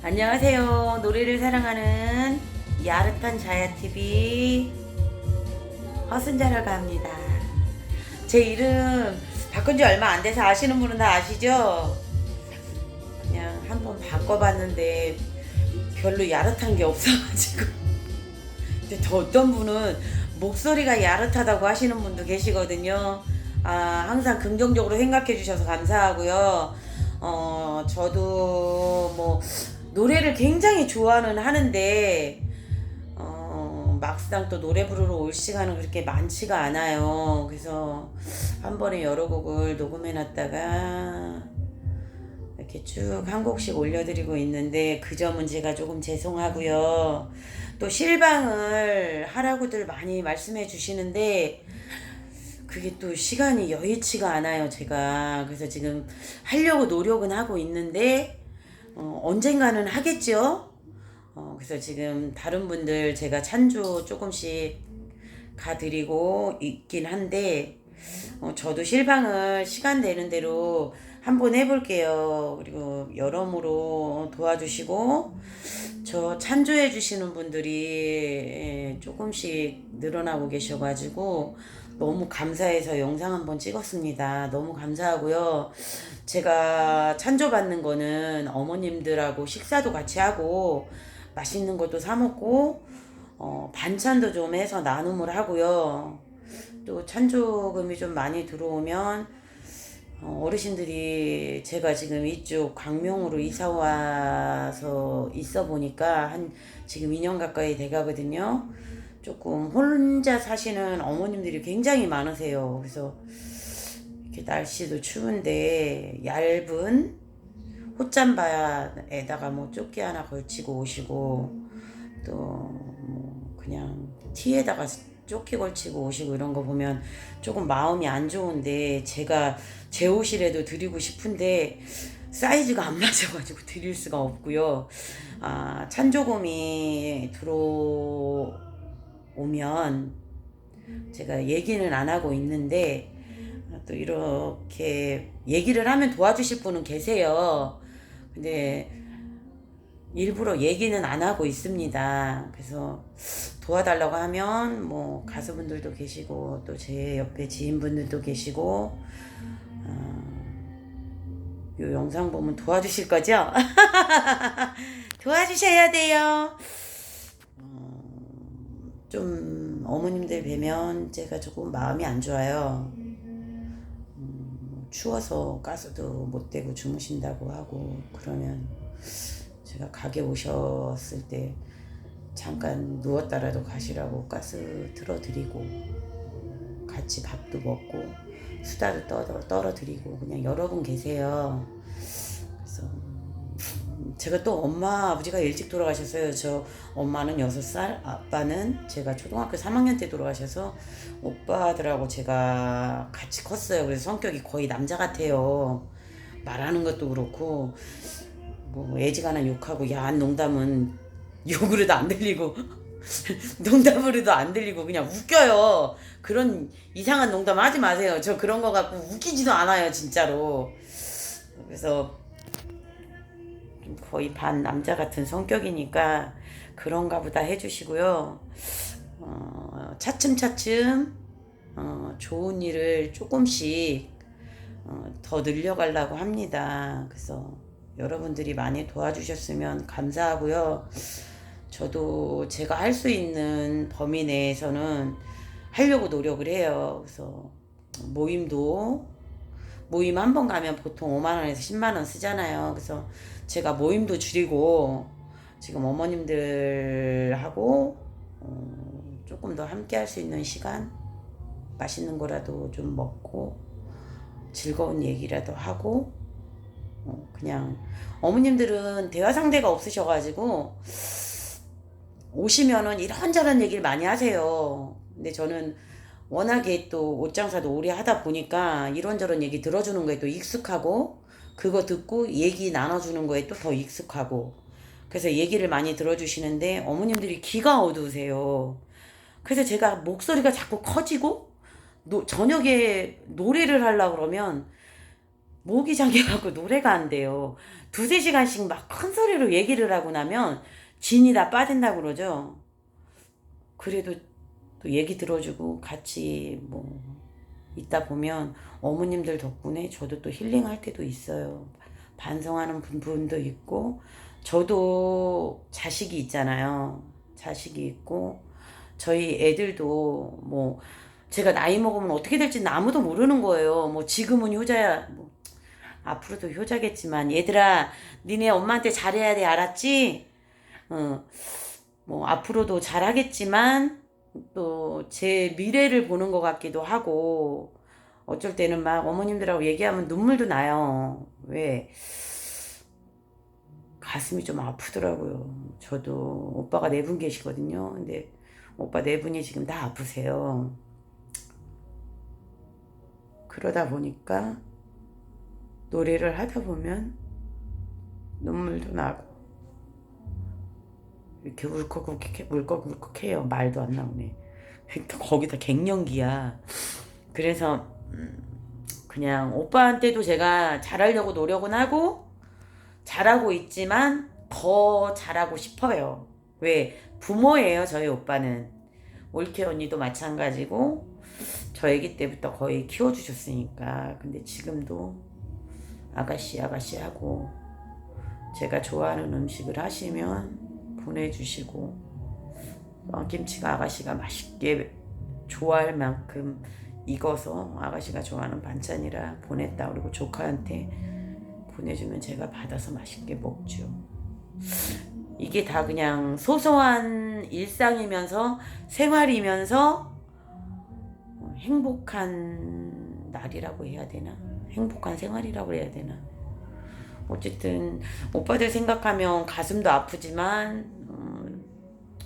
안녕하세요. 노래를 사랑하는 야릇한 자야TV 허순자라고 합니다. 제 이름 바꾼 지 얼마 안 돼서 아시는 분은 다 아시죠? 그냥 한번 바꿔봤는데 별로 야릇한 게 없어가지고. 근데 또 어떤 분은 목소리가 야릇하다고 하시는 분도 계시거든요. 아, 항상 긍정적으로 생각해 주셔서 감사하고요. 어, 저도 뭐, 노래를 굉장히 좋아는 하는데, 어, 막상 또 노래 부르러 올 시간은 그렇게 많지가 않아요. 그래서 한 번에 여러 곡을 녹음해 놨다가, 이렇게 쭉 한 곡씩 올려드리고 있는데 그 점은 제가 조금 죄송하고요. 또 실방을 하라고들 많이 말씀해 주시는데 그게 또 시간이 여의치가 않아요, 제가. 그래서 지금 하려고 노력은 하고 있는데 어, 언젠가는 하겠죠? 어, 그래서 지금 다른 분들 제가 찬조 조금씩 가드리고 있긴 한데 어, 저도 실방을 시간 되는 대로 한번 해볼게요. 그리고 여러모로 도와주시고 저 찬조해 주시는 분들이 예, 조금씩 늘어나고 계셔가지고 너무 감사해서 영상 한번 찍었습니다. 너무 감사하고요. 제가 찬조 받는 거는 어머님들하고 식사도 같이 하고 맛있는 것도 사 먹고 어, 반찬도 좀 해서 나눔을 하고요. 또 찬조금이 좀 많이 들어오면 어, 어르신들이 제가 지금 이쪽 광명으로 이사 와서 있어 보니까 한 지금 2년 가까이 돼 가거든요. 조금 혼자 사시는 어머님들이 굉장히 많으세요. 그래서 이렇게 날씨도 추운데 얇은 옷잠바에다가 뭐 조끼 하나 걸치고 오시고 또 뭐 그냥 티에다가 조끼 걸치고 오시고 이런 거 보면 조금 마음이 안 좋은데 제가 제 옷이라도 드리고 싶은데 사이즈가 안 맞아가지고 드릴 수가 없고요. 아, 찬조금이 들어 오면 제가 얘기는 안 하고 있는데 또 이렇게 얘기를 하면 도와주실 분은 계세요. 근데 일부러 얘기는 안 하고 있습니다. 그래서 도와달라고 하면 뭐 가수분들도 계시고 또 제 옆에 지인분들도 계시고 어, 요 영상 보면 도와주실 거죠? 도와주셔야 돼요. 어, 좀 어머님들 뵈면 제가 조금 마음이 안 좋아요. 음, 추워서 가스도 못 대고 주무신다고 하고 그러면 제가 가게 오셨을 때 잠깐 누웠다라도 가시라고 가스 틀어드리고 같이 밥도 먹고 수다도 떨어, 떨어드리고 그냥 여러 분 계세요. 제가 또 엄마 아버지가 일찍 돌아가셨어요. 저 엄마는 여섯 살, 아빠는 제가 초등학교 3학년 때 돌아가셔서 오빠들하고 제가 같이 컸어요. 그래서 성격이 거의 남자 같아요. 말하는 것도 그렇고 뭐 애지간한 욕하고 야한 농담은 욕으로도 안 들리고 농담으로도 안 들리고 그냥 웃겨요. 그런 이상한 농담 하지 마세요. 저 그런 거 갖고 웃기지도 않아요, 진짜로. 그래서 좀 거의 반 남자 같은 성격이니까 그런가 보다 해주시고요. 어, 차츰차츰 어, 좋은 일을 조금씩 어, 더 늘려가려고 합니다. 그래서 여러분들이 많이 도와주셨으면 감사하고요. 저도 제가 할 수 있는 범위 내에서는 하려고 노력을 해요. 그래서 모임도 모임 한 번 가면 보통 5만 원에서 10만 원 쓰잖아요. 그래서 제가 모임도 줄이고 지금 어머님들하고 어, 조금 더 함께 할 수 있는 시간 맛있는 거라도 좀 먹고 즐거운 얘기라도 하고 어, 그냥 어머님들은 대화 상대가 없으셔가지고 오시면은 이런저런 얘기를 많이 하세요. 근데 저는 워낙에 또 옷장사도 오래 하다 보니까 이런저런 얘기 들어주는 거에 또 익숙하고 그거 듣고 얘기 나눠주는 거에 또 더 익숙하고 그래서 얘기를 많이 들어주시는데 어머님들이 귀가 어두우세요. 그래서 제가 목소리가 자꾸 커지고 노, 저녁에 노래를 하려고 그러면 목이 잠겨갖고 노래가 안 돼요. 두세 시간씩 막 큰 소리로 얘기를 하고 나면 진이 다 빠진다고 그러죠. 그래도 또 얘기 들어주고 같이 뭐 있다 보면 어머님들 덕분에 저도 또 힐링할 때도 있어요. 반성하는 부분도 있고 저도 자식이 있잖아요. 자식이 있고 저희 애들도 뭐 제가 나이 먹으면 어떻게 될지는 아무도 모르는 거예요. 뭐 지금은 효자야. 뭐 앞으로도 효자겠지만 얘들아 니네 엄마한테 잘해야 돼 알았지? 어, 뭐 앞으로도 잘하겠지만 또 제 미래를 보는 것 같기도 하고 어쩔 때는 막 어머님들하고 얘기하면 눈물도 나요. 왜? 가슴이 좀 아프더라고요. 저도 오빠가 네 분 계시거든요. 근데 오빠 네 분이 지금 다 아프세요. 그러다 보니까 노래를 하다 보면 눈물도 나고 이렇게 울컥울컥 울컥울컥해요. 말도 안 나오네. 거기다 갱년기야. 그래서 음, 그냥 오빠한테도 제가 잘하려고 노력은 하고 잘하고 있지만 더 잘하고 싶어요. 왜 부모예요, 저희 오빠는. 올케 언니도 마찬가지고 저 아기 때부터 거의 키워주셨으니까. 근데 지금도 아가씨 아가씨 하고 제가 좋아하는 음식을 하시면 보내주시고 왕김치가 아가씨가 맛있게 좋아할 만큼 익어서 아가씨가 좋아하는 반찬이라 보냈다 그리고 조카한테 보내주면 제가 받아서 맛있게 먹죠. 이게 다 그냥 소소한 일상이면서 생활이면서 행복한 날이라고 해야 되나? 행복한 생활이라고 해야 되나? 어쨌든 오빠들 생각하면 가슴도 아프지만 음,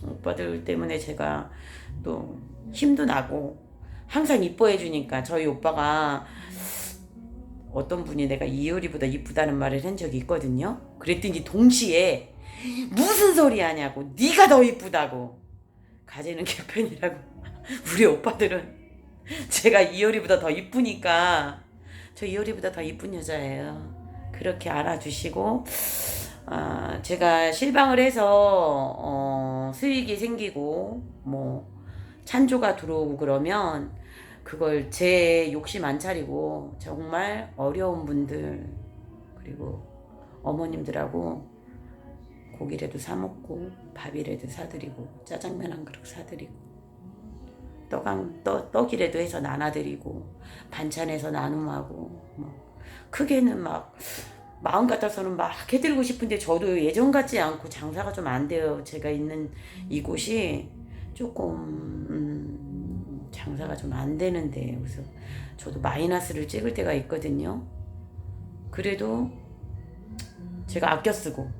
오빠들 때문에 제가 또 힘도 나고 항상 이뻐해 주니까 저희 오빠가 어떤 분이 내가 이효리보다 이쁘다는 말을 한 적이 있거든요. 그랬더니 동시에 무슨 소리 하냐고 네가 더 이쁘다고 가지는 개편이라고 우리 오빠들은 제가 이효리보다 더 이쁘니까 저 이효리보다 더 이쁜 여자예요. 그렇게 알아주시고 아, 제가 실방을 해서 어, 수익이 생기고 뭐 찬조가 들어오고 그러면 그걸 제 욕심 안 차리고 정말 어려운 분들 그리고 어머님들하고 고기라도 사 먹고 밥이라도 사드리고 짜장면 한 그릇 사드리고 떡한 떡 떡이라도 해서 나눠드리고 반찬해서 나눔하고 뭐 크게는 막 마음 같아서는 막 해드리고 싶은데 저도 예전 같지 않고 장사가 좀 안 돼요. 제가 있는 이곳이 조금 음, 장사가 좀 안 되는데 그래서 저도 마이너스를 찍을 때가 있거든요. 그래도 제가 아껴 쓰고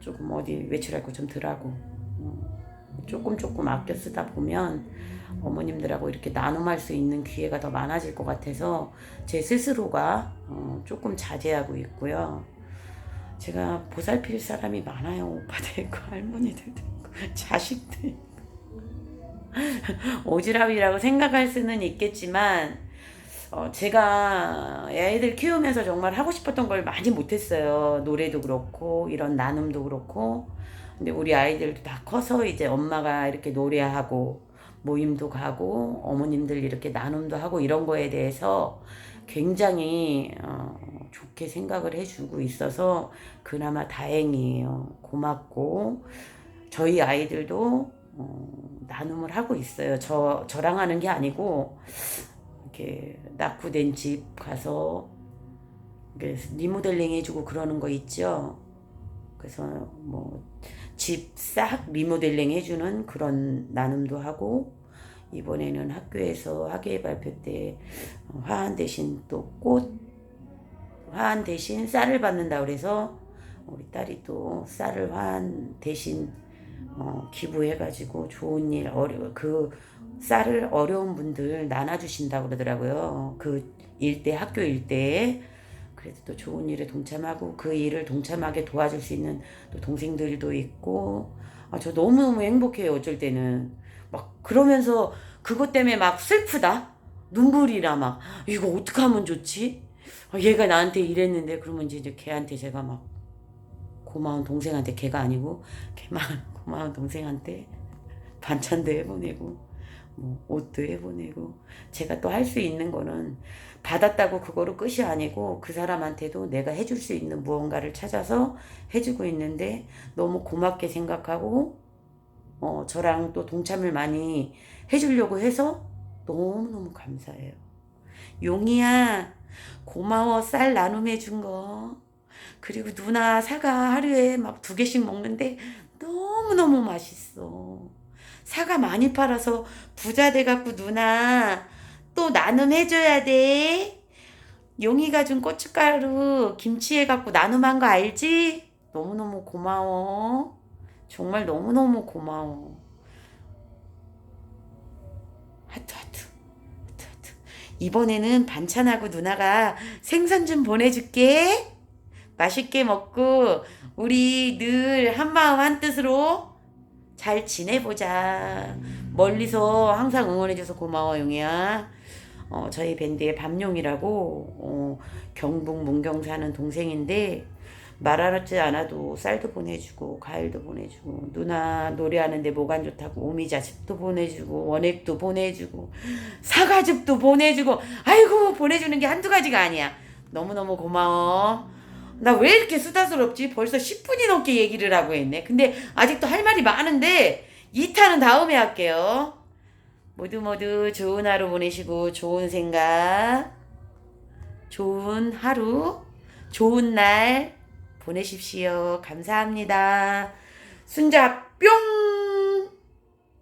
조금 어디 외출할 거 좀 덜하고 어, 조금 조금 아껴 쓰다 보면 어머님들하고 이렇게 나눔할 수 있는 기회가 더 많아질 것 같아서 제 스스로가 어, 조금 자제하고 있고요. 제가 보살필 사람이 많아요. 오빠들 있고 할머니들도 있고 자식도 있고 오지랖이라고 생각할 수는 있겠지만 어, 제가 애들 키우면서 정말 하고 싶었던 걸 많이 못했어요. 노래도 그렇고 이런 나눔도 그렇고 근데 우리 아이들도 다 커서 이제 엄마가 이렇게 노래하고 모임도 가고 어머님들 이렇게 나눔도 하고 이런 거에 대해서 굉장히 어, 좋게 생각을 해주고 있어서 그나마 다행이에요. 고맙고 저희 아이들도 어, 나눔을 하고 있어요. 저 저랑 하는 게 아니고 이렇게 낙후된 집 가서 리모델링 해주고 그러는 거 있죠. 그래서 뭐 집 싹 리모델링 해주는 그런 나눔도 하고 이번에는 학교에서 학예 발표 때 화환 대신 또 꽃 화환 대신 쌀을 받는다 그래서 우리 딸이 또 쌀을 화환 대신 어, 기부해가지고 좋은 일 어려 그 쌀을 어려운 분들 나눠주신다고 그러더라고요. 그 일대 학교 일대에 그래도 또 좋은 일에 동참하고 그 일을 동참하게 도와줄 수 있는 또 동생들도 있고. 아, 저 너무너무 행복해요 어쩔 때는. 막 그러면서 그것 때문에 막 슬프다? 눈물이나 막. 이거 어떻게 하면 좋지? 어, 얘가 나한테 이랬는데 그러면 이제 이제 걔한테 제가 막 고마운 동생한테 걔가 아니고 걔만 고마운 동생한테 반찬도 해보내고 뭐 옷도 해보내고 제가 또 할 수 있는 거는 받았다고 그거로 끝이 아니고 그 사람한테도 내가 해줄 수 있는 무언가를 찾아서 해주고 있는데 너무 고맙게 생각하고 어 저랑 또 동참을 많이 해주려고 해서 너무너무 감사해요. 용이야 고마워 쌀 나눔해 준 거. 그리고 누나 사과 하루에 막 두 개씩 먹는데 너무너무 맛있어. 사과 많이 팔아서 부자 돼갖고 누나 또 나눔해줘야 돼. 용이가 준 고춧가루 김치해갖고 나눔한 거 알지? 너무너무 고마워. 정말 너무너무 고마워. 하트 하트 하트 하트. 이번에는 반찬하고 누나가 생선 좀 보내줄게. 맛있게 먹고 우리 늘 한마음 한뜻으로 잘 지내보자. 멀리서 항상 응원해줘서 고마워 용이야. 어, 저희 밴드의 밤용이라고 어, 경북 문경 사는 동생인데 말하지 않아도 쌀도 보내주고 과일도 보내주고 누나 노래하는데 목안 좋다고 오미자즙도 보내주고 원액도 보내주고 사과즙도 보내주고 아이고 보내주는 게 한두 가지가 아니야 너무너무 고마워 나 왜 이렇게 수다스럽지 벌써 10분이 넘게 얘기를 하고 있네 근데 아직도 할 말이 많은데 2타는 다음에 할게요 모두 모두 좋은 하루 보내시고 좋은 생각, 좋은 하루, 좋은 날 보내십시오. 감사합니다. 순자 뿅!